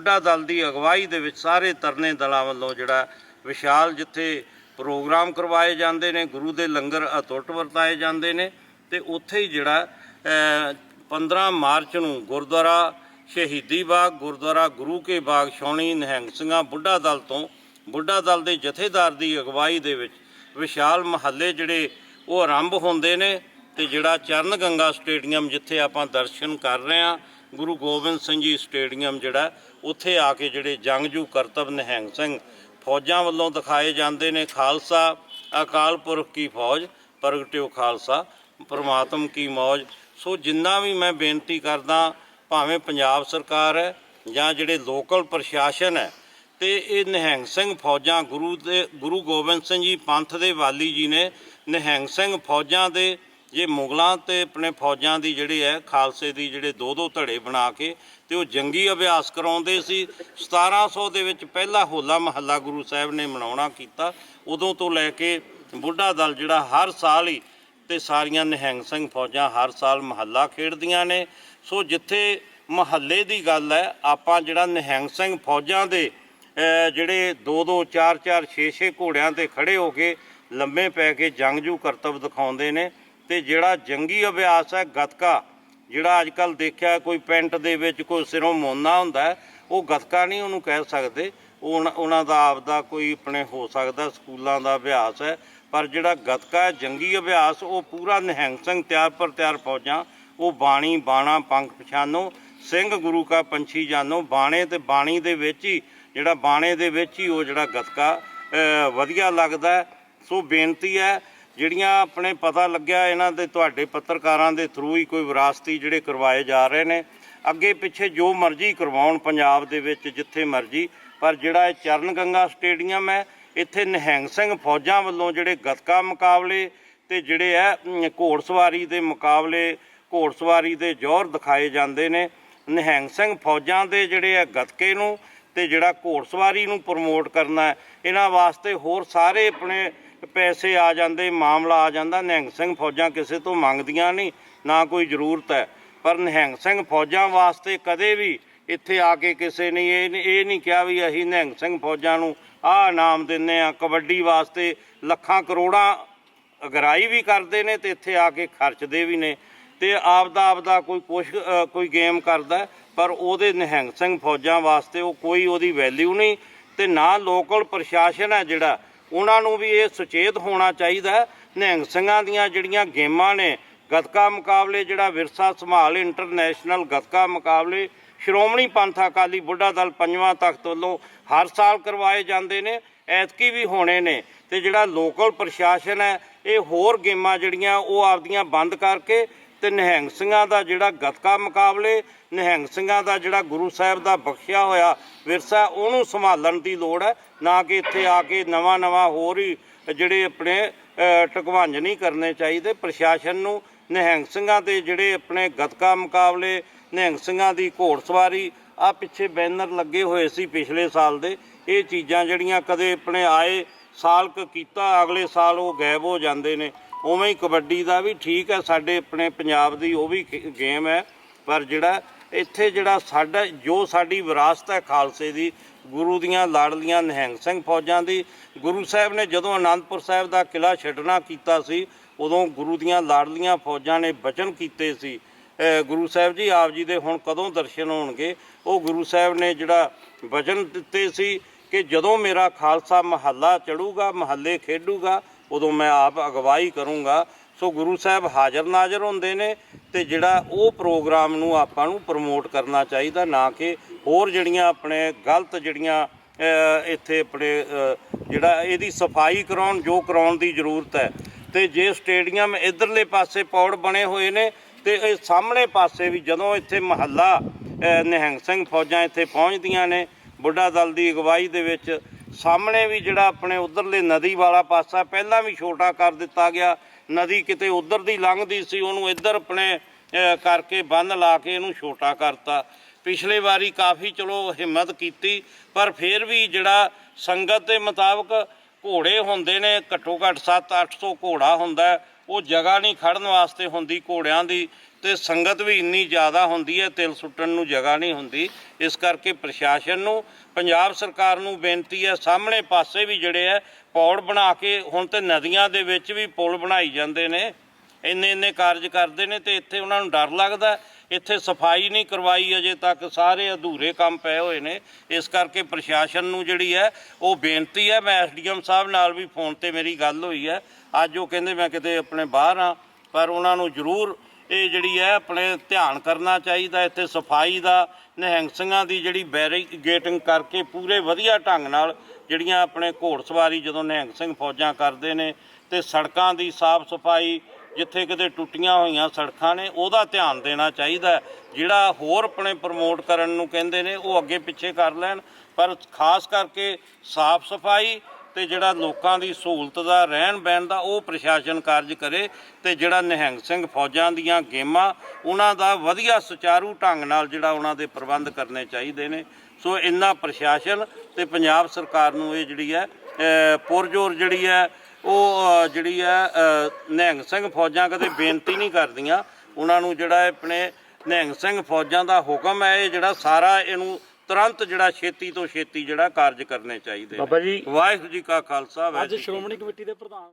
ਬੁੱਢਾ ਦਲ ਦੀ ਅਗਵਾਈ ਦੇ ਵਿੱਚ ਸਾਰੇ ਤਰਨੇ ਦਲਾਂ ਵੱਲੋਂ ਜਿਹੜਾ ਵਿਸ਼ਾਲ ਜਿੱਥੇ ਪ੍ਰੋਗਰਾਮ ਕਰਵਾਏ ਜਾਂਦੇ ਨੇ ਗੁਰੂ ਦੇ ਲੰਗਰ ਅਤੁੱਟ ਵਰਤਾਏ ਜਾਂਦੇ ਨੇ ਤੇ ਉੱਥੇ ਹੀ ਜਿਹੜਾ ਅ, 15 ਮਾਰਚ ਨੂੰ ਗੁਰਦੁਆਰਾ ਸ਼ਹੀਦੀ ਬਾਗ ਗੁਰਦੁਆਰਾ ਗੁਰੂ ਕੇ ਬਾਗ ਛਾਉਣੀ ਨਿਹੰਗ ਸਿੰਘਾਂ ਬੁੱਢਾ ਦਲ ਤੋਂ ਬੁੱਢਾ ਦਲ ਦੇ ਜਥੇਦਾਰ ਦੀ ਅਗਵਾਈ ਦੇ ਵਿੱਚ ਵਿਸ਼ਾਲ ਮਹੱਲੇ ਜਿਹੜੇ ਉਹ ਆਰੰਭ ਹੁੰਦੇ ਨੇ ਤੇ ਜਿਹੜਾ ਚਰਨ ਗੰਗਾ ਸਟੇਡੀਅਮ ਜਿੱਥੇ ਆਪਾਂ ਦਰਸ਼ਨ ਕਰ ਰਹੇ ਹਾਂ ਗੁਰੂ ਗੋਬਿੰਦ ਸਿੰਘ ਜੀ ਸਟੇਡੀਅਮ ਜਿਹੜਾ, ਉੱਥੇ ਆ ਕੇ ਜਿਹੜੇ ਜੰਗਜੂ ਕਰਤਬ ਨਿਹੰਗ ਸਿੰਘ ਫੌਜਾਂ ਵੱਲੋਂ ਦਿਖਾਏ ਜਾਂਦੇ ਨੇ, ਖਾਲਸਾ, ਅਕਾਲ ਪੁਰਖ ਕੀ ਫੌਜ, ਪ੍ਰਗਟਿਓ ਖਾਲਸਾ, ਪ੍ਰਮਾਤਮ ਕੀ ਮੌਜ। ਸੋ ਜਿੰਨਾ ਵੀ ਮੈਂ ਬੇਨਤੀ ਕਰਦਾ, ਭਾਵੇਂ ਪੰਜਾਬ ਸਰਕਾਰ ਹੈ ਜਾਂ ਜਿਹੜੇ ਲੋਕਲ ਪ੍ਰਸ਼ਾਸਨ ਹੈ, ਤੇ ਇਹ ਨਿਹੰਗ ਸਿੰਘ ਫੌਜਾਂ, ਗੁਰੂ ਦੇ, ਗੁਰੂ ਗੋਬਿੰਦ ਸਿੰਘ ਜੀ ਪੰਥ ਦੇ ਵਾਲੀ ਜੀ ਨੇ ਨਿਹੰਗ ਸਿੰਘ ਫੌਜਾਂ ਦੇ ਜੇ ਮੁਗਲਾਂ ਤੇ ਆਪਣੇ ਫੌਜਾਂ ਦੀ ਜਿਹੜੀ ਹੈ, ਖਾਲਸੇ ਦੀ ਜਿਹੜੇ ਦੋ ਦੋ ਧੜੇ ਬਣਾ ਕੇ ਤੇ ਉਹ ਜੰਗੀ ਅਭਿਆਸ ਕਰਾਉਂਦੇ ਸੀ। 1700 ਦੇ ਵਿੱਚ ਪਹਿਲਾ ਹੋਲਾ ਮਹੱਲਾ ਗੁਰੂ ਸਾਹਿਬ ਨੇ ਮਨਾਉਣਾ ਕੀਤਾ। ਉਦੋਂ ਤੋਂ ਲੈ ਕੇ ਬੁੱਢਾ ਦਲ ਜਿਹੜਾ ਹਰ ਸਾਲ ਹੀ ਤੇ ਸਾਰੀਆਂ ਨਿਹੰਗ ਸਿੰਘ ਫੌਜਾਂ ਹਰ ਸਾਲ ਮਹੱਲਾ ਖੇਡਦੀਆਂ ਨੇ। ਸੋ ਜਿੱਥੇ ਮਹੱਲੇ ਦੀ ਗੱਲ ਹੈ, ਆਪਾਂ ਜਿਹੜਾ ਨਿਹੰਗ ਸਿੰਘ ਫੌਜਾਂ ਦੇ ਜਿਹੜੇ 2 2 4 4 6 6 ਘੋੜਿਆਂ ਤੇ ਖੜੇ ਹੋ ਕੇ ਲੰਮੇ ਪੈ ਕੇ ਜੰਗਜੂ ਕਰਤੱਵ ਦਿਖਾਉਂਦੇ ਨੇ। ਤੇ ਜਿਹੜਾ ਜੰਗੀ ਅਭਿਆਸ ਹੈ, ਗਤਕਾ, ਜਿਹੜਾ ਅੱਜ ਕੱਲ ਦੇਖਿਆ ਕੋਈ ਪੈਂਟ ਦੇ ਵਿੱਚ ਕੋਈ ਸਿਰੋਂ ਮੋਨਾ ਹੁੰਦਾ ਉਹ ਗਤਕਾ ਨਹੀਂ ਉਹਨੂੰ ਕਹਿ ਸਕਦੇ। ਉਹ ਉਹਨਾਂ- ਉਹਨਾਂ ਦਾ ਆਪਦਾ ਕੋਈ ਆਪਣੇ ਹੋ ਸਕਦਾ, ਸਕੂਲਾਂ ਦਾ ਅਭਿਆਸ ਹੈ, ਪਰ ਜਿਹੜਾ ਗਤਕਾ ਜੰਗੀ ਅਭਿਆਸ, ਉਹ ਪੂਰਾ ਨਿਹੰਗ ਸਿੰਘ ਤਿਆਰ ਪਰ ਤਿਆਰ ਫੌਜਾਂ, ਉਹ ਬਾਣੀ, ਬਾਣਾ, ਪੰਖ ਪਛਾਨੋ ਸਿੰਘ ਗੁਰੂ ਕਾ ਪੰਛੀ ਜਾਨੋ ਬਾਣੇ ਤੇ ਬਾਣੀ ਦੇ ਵਿੱਚ ਹੀ, ਜਿਹੜਾ ਬਾਣੇ ਦੇ ਵਿੱਚ ਹੀ ਉਹ ਜਿਹੜਾ ਗਤਕਾ ਵਧੀਆ ਲੱਗਦਾ ਸੋ ਬੇਨਤੀ ਹੈ ਜਿਹੜੀਆਂ ਆਪਣੇ ਪਤਾ ਲੱਗਿਆ ਇਹਨਾਂ ਦੇ ਤੁਹਾਡੇ ਪੱਤਰਕਾਰਾਂ ਦੇ ਥਰੂ ਹੀ ਕੋਈ ਵਿਰਾਸਤੀ ਜਿਹੜੇ ਕਰਵਾਏ ਜਾ ਰਹੇ ਨੇ। ਅੱਗੇ ਪਿੱਛੇ ਜੋ ਮਰਜ਼ੀ ਕਰਵਾਉਣ ਪੰਜਾਬ ਦੇ ਵਿੱਚ ਜਿੱਥੇ ਮਰਜ਼ੀ, ਪਰ ਜਿਹੜਾ ਇਹ ਚਰਨ ਗੰਗਾ ਸਟੇਡੀਅਮ ਹੈ, ਇੱਥੇ ਨਿਹੰਗ ਸਿੰਘ ਫੌਜਾਂ ਵੱਲੋਂ ਜਿਹੜੇ ਗੱਤਕਾ ਮੁਕਾਬਲੇ ਤੇ ਜਿਹੜੇ ਹੈ ਘੋੜਸਵਾਰੀ ਦੇ ਮੁਕਾਬਲੇ, ਘੋੜਸਵਾਰੀ ਦੇ ਜ਼ੋਰ ਦਿਖਾਏ ਜਾਂਦੇ ਨੇ। ਨਿਹੰਗ ਸਿੰਘ ਫੌਜਾਂ ਦੇ ਜਿਹੜੇ ਆ ਗੱਤਕੇ ਨੂੰ ਤੇ ਜਿਹੜਾ ਘੋੜਸਵਾਰੀ ਨੂੰ ਪ੍ਰਮੋਟ ਕਰਨਾ ਇਹਨਾਂ ਵਾਸਤੇ ਹੋਰ ਸਾਰੇ ਆਪਣੇ ਪੈਸੇ ਆ ਜਾਂਦੇ, ਮਾਮਲਾ ਆ ਜਾਂਦਾ। ਨਿਹੰਗ ਸਿੰਘ ਫੌਜਾਂ ਕਿਸੇ ਤੋਂ ਮੰਗਦੀਆਂ ਨਹੀਂ, ਨਾ ਕੋਈ ਜ਼ਰੂਰਤ ਹੈ। ਪਰ ਨਿਹੰਗ ਸਿੰਘ ਫੌਜਾਂ ਵਾਸਤੇ ਕਦੇ ਵੀ ਇੱਥੇ ਆ ਕੇ ਕਿਸੇ ਨੇ ਇਹ ਇਹ ਨਹੀਂ ਕਿਹਾ ਵੀ ਅਸੀਂ ਨਿਹੰਗ ਸਿੰਘ ਫੌਜਾਂ ਨੂੰ ਆਹ ਇਨਾਮ ਦਿੰਨੇ ਆ ਕਬੱਡੀ ਵਾਸਤੇ ਲੱਖਾਂ ਕਰੋੜਾਂ ਅਗਰਾਈ ਵੀ ਕਰਦੇ ਨੇ ਤੇ ਇੱਥੇ ਆ ਕੇ ਖਰਚਦੇ ਵੀ ਨੇ ਤੇ ਆਪਦਾ ਆਪਦਾ ਕੋਈ ਕੁਛ ਕੋਈ ਗੇਮ ਕਰਦਾ ਪਰ ਉਹਦੇ ਨਿਹੰਗ ਸਿੰਘ ਫੌਜਾਂ ਵਾਸਤੇ ਉਹ ਕੋਈ ਉਹਦੀ ਵੈਲਿਊ ਨਹੀਂ ਤੇ ਨਾ ਲੋਕਲ ਪ੍ਰਸ਼ਾਸਨ ਹੈ ਜਿਹੜਾ ਉਹਨਾਂ ਨੂੰ ਵੀ ਇਹ ਸੁਚੇਤ ਹੋਣਾ ਚਾਹੀਦਾ ਨਿਹੰਗ ਸਿੰਘਾਂ ਦੀਆਂ ਜਿਹੜੀਆਂ ਗੇਮਾਂ ਨੇ, ਗੱਤਕਾ ਮੁਕਾਬਲੇ ਜਿਹੜਾ ਵਿਰਸਾ ਸੰਭਾਲ ਇੰਟਰਨੈਸ਼ਨਲ ਗੱਤਕਾ ਮੁਕਾਬਲੇ, ਸ਼੍ਰੋਮਣੀ ਪੰਥ ਅਕਾਲੀ ਬੁੱਢਾ ਦਲ ਪੰਜਵਾਂ ਤਖਤ ਵੱਲੋਂ ਹਰ ਸਾਲ ਕਰਵਾਏ ਜਾਂਦੇ ਨੇ, ਐਤਕੀ ਵੀ ਹੋਣੇ ਨੇ। ਤੇ ਜਿਹੜਾ ਲੋਕਲ ਪ੍ਰਸ਼ਾਸਨ ਹੈ, ਇਹ ਹੋਰ ਗੇਮਾਂ ਜਿਹੜੀਆਂ ਉਹ ਆਪਦੀਆਂ ਬੰਦ ਕਰਕੇ ਤੇ ਨਿਹੰਗ ਸਿੰਘਾਂ ਦਾ ਜਿਹੜਾ ਗੱਤਕਾ ਮੁਕਾਬਲੇ ਨਿਹੰਗ ਸਿੰਘਾਂ ਦਾ ਜਿਹੜਾ ਗੁਰੂ ਸਾਹਿਬ ਦਾ ਬਖਸ਼ਿਆ ਹੋਇਆ ਵਿਰਸਾ ਉਹਨੂੰ ਸੰਭਾਲਣ ਦੀ ਲੋੜ ਹੈ ਨਾ ਕਿ ਇੱਥੇ ਆ ਕੇ ਨਵਾਂ ਨਵਾਂ ਹੋਰ ਹੀ ਜਿਹੜੇ ਆਪਣੇ ਅ, ਟਕਵਾਂਜ ਨਹੀਂ ਕਰਨੇ ਚਾਹੀਦੇ। ਪ੍ਰਸ਼ਾਸਨ ਨੂੰ ਨਿਹੰਗ ਸਿੰਘਾਂ ਦੇ ਜਿਹੜੇ ਆਪਣੇ ਗੱਤਕਾ ਮੁਕਾਬਲੇ ਨਿਹੰਗ ਸਿੰਘਾਂ ਦੀ ਘੋੜਸਵਾਰੀ ਆ ਪਿੱਛੇ ਬੈਨਰ ਲੱਗੇ ਹੋਏ ਸੀ ਪਿਛਲੇ ਸਾਲ ਦੇ। ਇਹ ਚੀਜ਼ਾਂ ਜਿਹੜੀਆਂ ਕਦੇ ਆਪਣੇ ਆਏ ਸਾਲ ਕ ਕੀਤਾ ਅਗਲੇ ਸਾਲ ਉਹ ਗਾਇਬ ਹੋ ਜਾਂਦੇ ਨੇ। ਉਵੇਂ ਹੀ ਕਬੱਡੀ ਦਾ ਵੀ ਠੀਕ ਹੈ, ਸਾਡੇ ਆਪਣੇ ਪੰਜਾਬ ਦੀ ਉਹ ਵੀ ਖ- ਗੇਮ ਹੈ, ਪਰ ਜਿਹੜਾ ਇੱਥੇ ਜਿਹੜਾ ਸਾਡਾ, ਜੋ ਸਾਡੀ ਵਿਰਾਸਤ ਹੈ ਖਾਲਸੇ ਦੀ, ਗੁਰੂ ਦੀਆਂ ਲਾੜਲੀਆਂ ਨਿਹੰਗ ਸਿੰਘ ਫੌਜਾਂ ਦੀ, ਗੁਰੂ ਸਾਹਿਬ ਨੇ ਜਦੋਂ ਆਨੰਦਪੁਰ ਸਾਹਿਬ ਦਾ ਕਿਲਾ ਛੱਡਣਾ ਕੀਤਾ ਸੀ, ਉਦੋਂ ਗੁਰੂ ਦੀਆਂ ਲਾੜਲੀਆਂ ਫੌਜਾਂ ਨੇ ਬਚਨ ਕੀਤੇ ਸੀ। ਗੁਰੂ ਸਾਹਿਬ ਜੀ, ਆਪ ਜੀ ਦੇ ਹੁਣ ਕਦੋਂ ਦਰਸ਼ਨ ਹੋਣਗੇ? ਉਹ ਗੁਰੂ ਸਾਹਿਬ ਨੇ ਜਿਹੜਾ ਵਚਨ ਦਿੱਤੇ ਸੀ ਕਿ ਜਦੋਂ ਮੇਰਾ ਖਾਲਸਾ ਮਹੱਲਾ ਚੜੂਗਾ, ਮਹੱਲੇ ਖੇਡੂਗਾ ਉਦੋਂ ਮੈਂ ਆਪ ਅਗਵਾਈ ਕਰੂੰਗਾ। ਸੋ ਗੁਰੂ ਸਾਹਿਬ ਹਾਜ਼ਰ ਨਾਜ਼ਰ ਹੁੰਦੇ ਨੇ ਤੇ ਜਿਹੜਾ ਉਹ ਪ੍ਰੋਗਰਾਮ ਨੂੰ ਆਪਾਂ ਨੂੰ ਪ੍ਰਮੋਟ ਕਰਨਾ ਚਾਹੀਦਾ ਨਾ ਕਿ ਹੋਰ ਜਿਹੜੀਆਂ ਆਪਣੇ ਗਲਤ ਜਿਹੜੀਆਂ ਇੱਥੇ ਆਪਣੇ ਜਿਹੜਾ ਇਹਦੀ ਸਫ਼ਾਈ ਕਰਾਉਣ, ਜੋ ਕਰਾਉਣ ਦੀ ਜ਼ਰੂਰਤ ਹੈ। ਤੇ ਜੇ ਸਟੇਡੀਅਮ ਇਧਰਲੇ ਪਾਸੇ ਪੌੜ ਬਣੇ ਹੋਏ ਨੇ ਤੇ ਇਹ ਸਾਹਮਣੇ ਪਾਸੇ ਵੀ ਜਦੋਂ ਇੱਥੇ ਮਹੱਲਾ ਨਿਹੰਗ ਸਿੰਘ ਫੌਜਾਂ ਇੱਥੇ ਪਹੁੰਚਦੀਆਂ ਨੇ, ਬੁੱਢਾ ਦਲ ਦੀ ਅਗਵਾਈ ਦੇ ਵਿੱਚ ਸਾਹਮਣੇ ਵੀ ਜਿਹੜਾ ਆਪਣੇ ਉਧਰਲੇ ਨਦੀ ਵਾਲਾ ਪਾਸਾ ਪਹਿਲਾਂ ਵੀ ਛੋਟਾ ਕਰ ਦਿੱਤਾ ਗਿਆ। ਨਦੀ ਕਿਤੇ ਉਧਰ ਦੀ ਲੰਘਦੀ ਸੀ, ਉਹਨੂੰ ਇੱਧਰ ਆਪਣੇ ਕਰਕੇ ਬੰਨ ਲਾ ਕੇ ਇਹਨੂੰ ਛੋਟਾ ਕਰਤਾ। ਪਿਛਲੇ ਵਾਰੀ ਕਾਫੀ ਚਲੋ ਹਿੰਮਤ ਕੀਤੀ, ਪਰ ਫਿਰ ਵੀ ਜਿਹੜਾ ਸੰਗਤ ਦੇ ਮੁਤਾਬਕ ਘੋੜੇ ਹੁੰਦੇ ਨੇ, ਘੱਟੋ ਘੱਟ 7-800 ਘੋੜਾ ਹੁੰਦਾ ਉਹ ਜਗ੍ਹਾ ਨਹੀਂ ਖੜਨ ਵਾਸਤੇ ਹੁੰਦੀ ਘੋੜਿਆਂ ਦੀ ਤੇ ਸੰਗਤ ਵੀ ਇੰਨੀ ਜ਼ਿਆਦਾ ਹੁੰਦੀ ਹੈ, ਤਿਲ ਸੁੱਟਣ ਨੂੰ ਜਗ੍ਹਾ ਨਹੀਂ ਹੁੰਦੀ। ਇਸ ਕਰਕੇ ਪ੍ਰਸ਼ਾਸਨ ਨੂੰ, ਪੰਜਾਬ ਸਰਕਾਰ ਨੂੰ ਬੇਨਤੀ ਹੈ, ਸਾਹਮਣੇ ਪਾਸੇ ਵੀ ਜਿਹੜੇ ਹੈ, ਪੌੜ ਬਣਾ ਕੇ ਹੁਣ ਤੇ ਨਦੀਆਂ ਦੇ ਵਿੱਚ ਵੀ ਪੁਲ ਬਣਾਈ ਜਾਂਦੇ ਨੇ। ਇੰਨੇ ਇੰਨੇ ਕਾਰਜ ਕਰਦੇ ਨੇ ਤੇ ਇੱਥੇ ਉਹਨਾਂ ਨੂੰ ਡਰ ਲੱਗਦਾ ਇੱਥੇ ਸਫ਼ਾਈ ਨਹੀਂ ਕਰਵਾਈ ਅਜੇ ਤੱਕ, ਸਾਰੇ ਅਧੂਰੇ ਕੰਮ ਪਏ ਹੋਏ ਨੇ। ਇਸ ਕਰਕੇ ਪ੍ਰਸ਼ਾਸਨ ਨੂੰ ਜਿਹੜੀ ਹੈ, ਉਹ ਬੇਨਤੀ ਹੈ, ਮੈਂ ਐਸਡੀਐਮ ਸਾਹਿਬ ਨਾਲ ਵੀ ਫੋਨ ਤੇ ਮੇਰੀ ਗੱਲ ਹੋਈ ਹੈ। ਅੱਜ ਉਹ ਕਹਿੰਦੇ ਮੈਂ ਕਿਤੇ ਆਪਣੇ ਬਾਹਰ ਆ ਪਰ ਉਹਨਾਂ ਨੂੰ ਜ਼ਰੂਰ ਇਹ ਜਿਹੜੀ ਹੈ, ਆਪਣੇ ਧਿਆਨ ਕਰਨਾ ਚਾਹੀਦਾ ਇੱਥੇ ਸਫ਼ਾਈ ਦਾ ਨਿਹੰਗ ਸਿੰਘਾਂ ਦੀ ਜਿਹੜੀ ਬੈਰੀਗੇਟਿੰਗ ਕਰਕੇ ਪੂਰੇ ਵਧੀਆ ਢੰਗ ਨਾਲ ਜਿਹੜੀਆਂ ਆਪਣੇ ਘੋੜ ਸਵਾਰੀ ਜਦੋਂ ਨਿਹੰਗ ਸਿੰਘ ਫੌਜਾਂ ਕਰਦੇ ਨੇ, ਤੇ ਸੜਕਾਂ ਦੀ ਸਾਫ਼ ਸਫ਼ਾਈ ਜਿੱਥੇ ਕਿਤੇ ਟੁੱਟੀਆਂ ਹੋਈਆਂ ਸੜਕਾਂ ਨੇ, ਉਹਦਾ ਧਿਆਨ ਦੇਣਾ ਚਾਹੀਦਾ ਜਿਹੜਾ ਹੋਰ ਆਪਣੇ ਪ੍ਰਮੋਟ ਕਰਨ ਨੂੰ ਕਹਿੰਦੇ ਨੇ, ਉਹ ਅੱਗੇ ਪਿੱਛੇ ਕਰ ਲੈਣ। ਪਰ ਖਾਸ ਕਰਕੇ ਸਾਫ਼ ਸਫ਼ਾਈ ਤੇ ਜਿਹੜਾ ਲੋਕਾਂ ਦੀ ਸਹੂਲਤ ਦਾ, ਰਹਿਣ ਬਹਿਣ ਦਾ, ਉਹ ਪ੍ਰਸ਼ਾਸਨ ਕਾਰਜ ਕਰੇ ਤੇ ਜਿਹੜਾ ਨਿਹੰਗ ਸਿੰਘ ਫੌਜਾਂ ਦੀਆਂ ਗੇਮਾਂ, ਉਹਨਾਂ ਦਾ ਵਧੀਆ ਸੁਚਾਰੂ ਢੰਗ ਨਾਲ ਜਿਹੜਾ ਉਹਨਾਂ ਦੇ ਪ੍ਰਬੰਧ ਕਰਨੇ ਚਾਹੀਦੇ ਨੇ। ਸੋ ਇੰਨਾ ਪ੍ਰਸ਼ਾਸਨ ਤੇ ਪੰਜਾਬ ਸਰਕਾਰ ਨੂੰ ਇਹ ਜਿਹੜੀ ਹੈ ਪੁਰਜੋਰ ਜਿਹੜੀ ਹੈ ਉਹ ਜਿਹੜੀ ਹੈ ਨਿਹੰਗ ਸਿੰਘ ਫੌਜਾਂ ਕਦੇ ਬੇਨਤੀ ਨਹੀਂ ਕਰਦੀਆਂ। ਉਹਨਾਂ ਨੂੰ ਜਿਹੜਾ ਆਪਣੇ ਨਿਹੰਗ ਸਿੰਘ ਫੌਜਾਂ ਦਾ ਹੁਕਮ ਹੈ ਇਹ ਜਿਹੜਾ ਸਾਰਾ ਇਹਨੂੰ ਤੁਰੰਤ ਜਿਹੜਾ ਛੇਤੀ ਤੋਂ ਛੇਤੀ ਜਿਹੜਾ ਕਾਰਜ ਕਰਨੇ ਚਾਹੀਦੇ ਬਾਬਾ ਜੀ। ਵਾਹਿਗੁਰੂ ਜੀ ਕਾ ਖਾਲਸਾ ਅੱਜ ਵਾਹਿਗੁਰੂ ਜੀ ਕੀ ਸ਼੍ਰੋਮਣੀ ਕਮੇਟੀ ਦੇ ਪ੍ਰਧਾਨ